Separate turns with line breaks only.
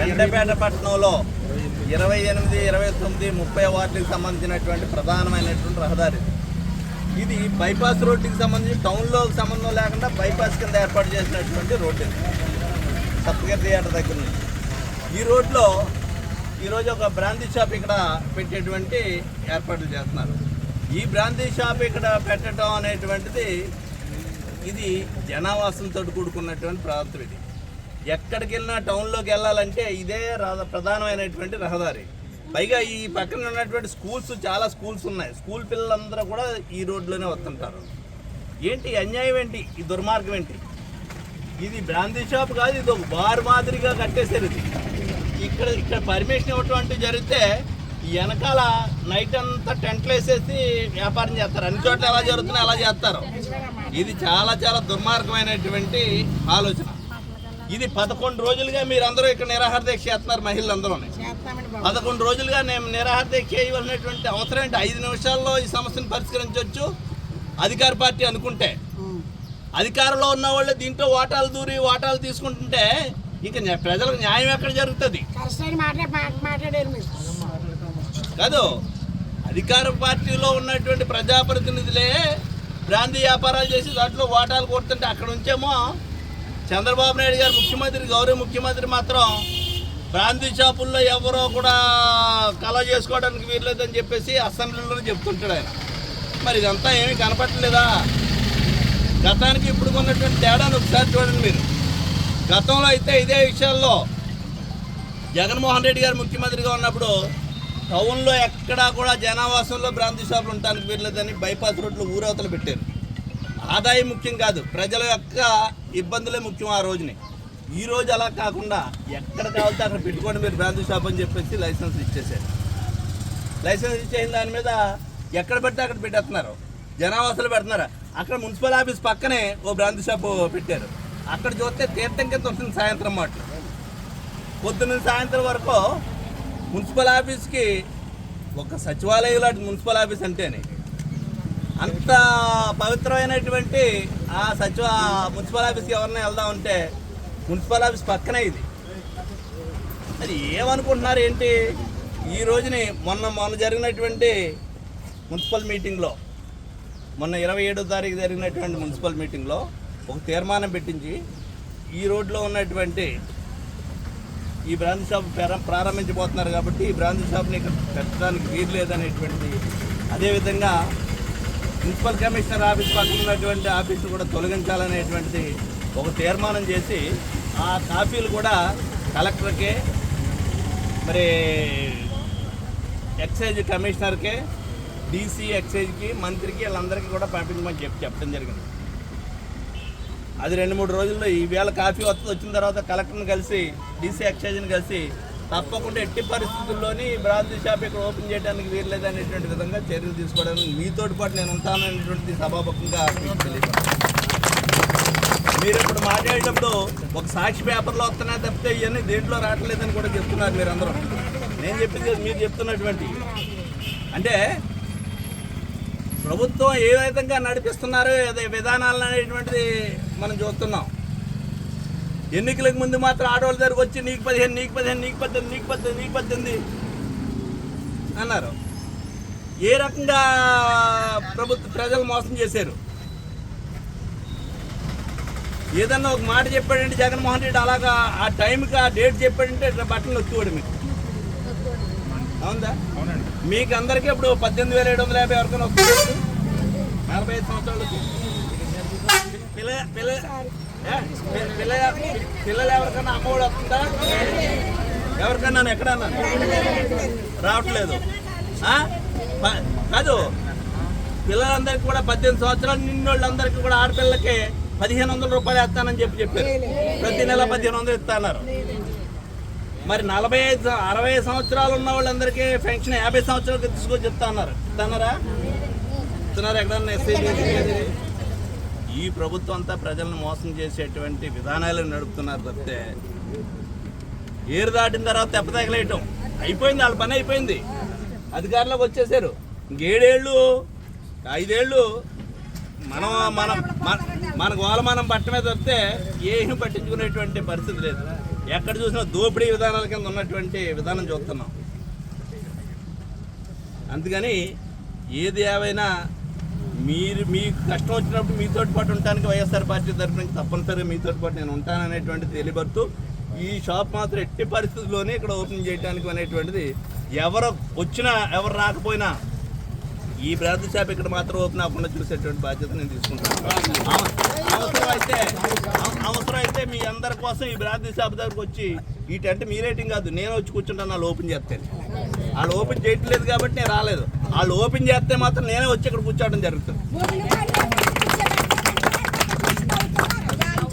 వెంటపేట పట్టణంలో ఇరవై ఎనిమిది ఇరవై తొమ్మిది ముప్పై వార్డుకి సంబంధించినటువంటి ప్రధానమైనటువంటి రహదారి ఇది. బైపాస్ రోడ్డుకి సంబంధించి టౌన్లో సంబంధం లేకుండా బైపాస్ కింద ఏర్పాటు చేసినటువంటి రోడ్డు ఇది. సప్తగిరి థియేటర్ దగ్గర నుంచి. ఈ రోడ్లో ఈరోజు ఒక బ్రాందీ షాప్ ఇక్కడ పెట్టేటువంటి ఏర్పాట్లు చేస్తున్నారు. ఈ బ్రాందీ షాప్ ఇక్కడ పెట్టడం అనేటువంటిది ఇది జనావాసంతో కూడుకున్నటువంటి ప్రాంతం ఇది. ఎక్కడికి వెళ్ళినా టౌన్లోకి వెళ్ళాలంటే ఇదే రహ- ప్రధానమైనటువంటి రహదారి. పైగా ఈ పక్కన ఉన్నటువంటి స్కూల్స్ చాలా స్కూల్స్ ఉన్నాయి. స్కూల్ పిల్లలందరూ కూడా ఈ రోడ్లోనే వస్తుంటారు. ఏంటి అన్యాయం ఏంటి? ఈ దుర్మార్గం ఏంటి? ఇది బ్రాందీ షాప్ కాదు ఇది ఒక బార్ మాదిరిగా కట్టేశారు ఇది. ఇక్కడ ఇక్కడ పర్మిషన్ ఇవ్వటం అంటూ జరిగితే ఈ వెనకాల నైట్ అంతా టెంట్లు వేసేసి వ్యాపారం చేస్తారు. అన్ని చోట్ల ఎలా జరుగుతుందో అలా చేస్తారు. ఇది చాలా చాలా దుర్మార్గమైనటువంటి ఆలోచన. ఇది పదకొండు రోజులుగా మీరందరూ ఇక్కడ నిరాహార దీక్ష చేస్తున్నారు మహిళలందరూనే. పదకొండు రోజులుగా నేను నిరాహార దీక్ష చేయవలసినటువంటి అవసరం ఏంటి? ఐదు నిమిషాల్లో ఈ సమస్యను పరిష్కరించవచ్చు అధికార పార్టీ అనుకుంటే. అధికారంలో ఉన్న వాళ్ళు దీంట్లో వాటాలు దూరి వాటాలు తీసుకుంటుంటే ఇక ప్రజలకు న్యాయం ఎక్కడ జరుగుతుంది?
మీరు.
కాదు. అధికార పార్టీలో ఉన్నటువంటి ప్రజాప్రతినిధులే బ్రాంతి వ్యాపారాలు చేసి దాంట్లో వాటాలు కొడుతుంటే అక్కడ ఉంచేమో చంద్రబాబు నాయుడు గారు ముఖ్యమంత్రి గౌరవ ముఖ్యమంత్రి మాత్రం బ్రాంతి షాపుల్లో ఎవరో కూడా కళ చేసుకోవడానికి వీర్లేదని చెప్పేసి అసెంబ్లీలో చెప్తుంటాడు ఆయన. మరి ఇదంతా ఏమీ కనపట్టలేదా గతానికి ఇప్పుడు ఉన్నటువంటి తేడాను ఒకసారి చూడండి మీరు. గతంలో అయితే ఇదే విషయాల్లో జగన్మోహన్ రెడ్డి గారు ముఖ్యమంత్రిగా ఉన్నప్పుడు టౌన్లో ఎక్కడా కూడా జనావాసంలో బ్రాంతి షాపులు ఉండడానికి వీల్లేదని బైపాస్ రోడ్లు ఊరవతలు పెట్టారు. ఆదాయం ముఖ్యం కాదు. ప్రజల యొక్క ఇబ్బందులే ముఖ్యం ఆ రోజుని. ఈ రోజు అలా కాకుండా ఎక్కడ కావాలితే అక్కడ పెట్టుకోండి మీరు బ్రాంచ్ షాప్ అని చెప్పేసి లైసెన్స్ ఇచ్చేసారు లైసెన్స్ ఇచ్చేసిన దాని మీద ఎక్కడ పెడితే అక్కడ పెట్టేస్తున్నారు. జనావాసాలు పెడుతున్నారు. అక్కడ మున్సిపల్ ఆఫీస్ పక్కనే ఓ బ్రాంచ్ షాప్ పెట్టారు. అక్కడ చూస్తే తీర్థం కింద వస్తుంది సాయంత్రం మాటలు. పొద్దున్న సాయంత్రం వరకు మున్సిపల్ ఆఫీస్కి ఒక సచివాలయం లాంటి మున్సిపల్ ఆఫీస్ అంటేనే అంత పవిత్రమైనటువంటి ఆ సచివ మున్సిపల్ ఆఫీస్కి ఎవరైనా వెళ్దాం ఉంటే మున్సిపల్ ఆఫీస్ పక్కనే ఇది. అది ఏమనుకుంటున్నారు ఏంటి? ఈ రోజుని మొన్న మొన్న జరిగినటువంటి మున్సిపల్ మీటింగ్లో మొన్న ఇరవై ఏడో తారీఖు జరిగినటువంటి మున్సిపల్ మీటింగ్లో ఒక తీర్మానం పెట్టించి ఈ రోడ్లో ఉన్నటువంటి ఈ బ్రాంచ్ షాప్ ప్రారం- ప్రారంభించబోతున్నారు కాబట్టి ఈ బ్రాంచ్ షాప్ని ఇక్కడ పెట్టడానికి వీలు లేదనేటువంటి అదేవిధంగా మున్సిపల్ కమిషనర్ ఆఫీస్ పక్కన ఉన్నటువంటి ఆఫీసు కూడా తొలగించాలనేటువంటిది ఒక తీర్మానం చేసి ఆ కాపీలు కూడా కలెక్టర్కే మరి ఎక్సైజ్ కమిషనర్కే డీసీ ఎక్సైజ్కి మంత్రికి వీళ్ళందరికీ కూడా పంపించమని చెప్పి చెప్పడం జరిగింది. అది రెండు మూడు రోజుల్లో ఈవేళ కాఫీ వస్తుంది వచ్చిన తర్వాత కలెక్టర్ని కలిసి డీసీ ఎక్సైజ్ని కలిసి తప్పకుండా ఎట్టి పరిస్థితుల్లోని బ్రాంతి షాప్ ఇక్కడ ఓపెన్ చేయడానికి వీల్లేదు అనేటువంటి విధంగా చర్యలు తీసుకోవడానికి మీతోటి పాటు నేను ఉంటాననేటువంటిది సభాపకంగా మీరు ఇప్పుడు మాట్లాడేటప్పుడు ఒక సాక్షి పేపర్లో వస్తున్నాయి తప్పితే ఇవన్నీ దేంట్లో రావట్లేదని కూడా చెప్తున్నారు మీరందరూ. నేను చెప్పింది మీరు చెప్తున్నటువంటి. అంటే ప్రభుత్వం ఏ విధంగా నడిపిస్తున్నారో అదే అనేటువంటిది మనం చూస్తున్నాం. ఎన్నికలకు ముందు మాత్రం ఆడవాళ్ళ దగ్గరకు వచ్చి నీకు పదిహేను నీకు పదిహేను నీకు పద్దెనిమిది నీకు పద్దెనిమిది నీకు పద్దెనిమిది అన్నారు. ఏ రకంగా ప్రభుత్వ ప్రజలు మోసం చేశారు? ఏదన్నా ఒక మాట చెప్పాడంటే జగన్మోహన్ రెడ్డి అలాగా ఆ టైంకి ఆ డేట్ చెప్పాడంటే బట్టలు నొక్కివాడు మీకు. అవుందా? మీకు అందరికీ ఇప్పుడు పద్దెనిమిది వేల ఏడు వందల యాభై ఎవరికైనా వస్తుంది నలభై ఐదు సంవత్సరాలకి. పిల్ల పిల్ల పిల్లలు ఎవరికైనా అమ్మఒడి వస్తుందా? ఎవరికన్నా ఎక్కడన్నా? రావట్లేదు. కాదు. పిల్లలందరికీ కూడా పద్దెనిమిది సంవత్సరాలు నిన్నోళ్ళందరికీ కూడా ఆడపిల్లకి పదిహేను వందల రూపాయలు ఇస్తానని చెప్పి చెప్పారు. ప్రతి నెల పదిహేను వందలు ఇస్తాన్నారు. మరి నలభై ఐదు అరవై సంవత్సరాలు ఉన్న వాళ్ళందరికీ పెన్షన్ యాభై సంవత్సరాలకి తీసుకొచ్చి చెప్తా అన్నారు ఇస్తున్నారా? ఇస్తున్నారు ఎక్కడన్నా ఎస్ఐ? ఈ ప్రభుత్వం అంతా ప్రజలను మోసం చేసేటువంటి విధానాలను నడుపుతున్నారు తప్పితే ఏరు దాటిన తర్వాత తెప్పతగలేయటం అయిపోయింది వాళ్ళ పని అయిపోయింది. అధికారంలోకి వచ్చేసారు. ఇంకేడేళ్ళు ఐదేళ్ళు మనం మనం మన- మన గోల మనం పట్ట మీద వస్తే ఏమీ పట్టించుకునేటువంటి పరిస్థితి లేదు. ఎక్కడ చూసినా దోపిడీ విధానాల కింద ఉన్నటువంటి విధానం చూస్తున్నాం. అందుకని ఏది ఏవైనా మీరు మీకు కష్టం వచ్చినప్పుడు మీతో పాటు ఉండటానికి వైఎస్ఆర్ పార్టీ తరఫున తప్పనిసరిగా మీతో పాటు నేను ఉంటాననేటువంటిది తెలియబడుతూ ఈ షాప్ మాత్రం ఎట్టి పరిస్థితుల్లోనే ఇక్కడ ఓపెన్ చేయడానికి అనేటువంటిది ఎవరు వచ్చినా ఎవరు రాకపోయినా ఈ బ్రాంచ్ షాప్ ఇక్కడ మాత్రం ఓపెన్ అవ్వకుండా చూసేటువంటి బాధ్యత నేను తీసుకుంటాను. అవసరం అయితే అవసరం అయితే మీ అందరి కోసం ఈ బ్రాంచ్ షాప్ దగ్గరకు వచ్చి ఈ టెంట్ మీ రేటింగ్ కాదు. నేను వచ్చి కూర్చుంటాను వాళ్ళు ఓపెన్ చేస్తాను వాళ్ళు ఓపెన్ చేయట్లేదు కాబట్టి నేను రాలేదు. వాళ్ళు ఓపెన్ చేస్తే మాత్రం నేనే వచ్చి ఇక్కడ కూర్చోవడం జరుగుతుంది.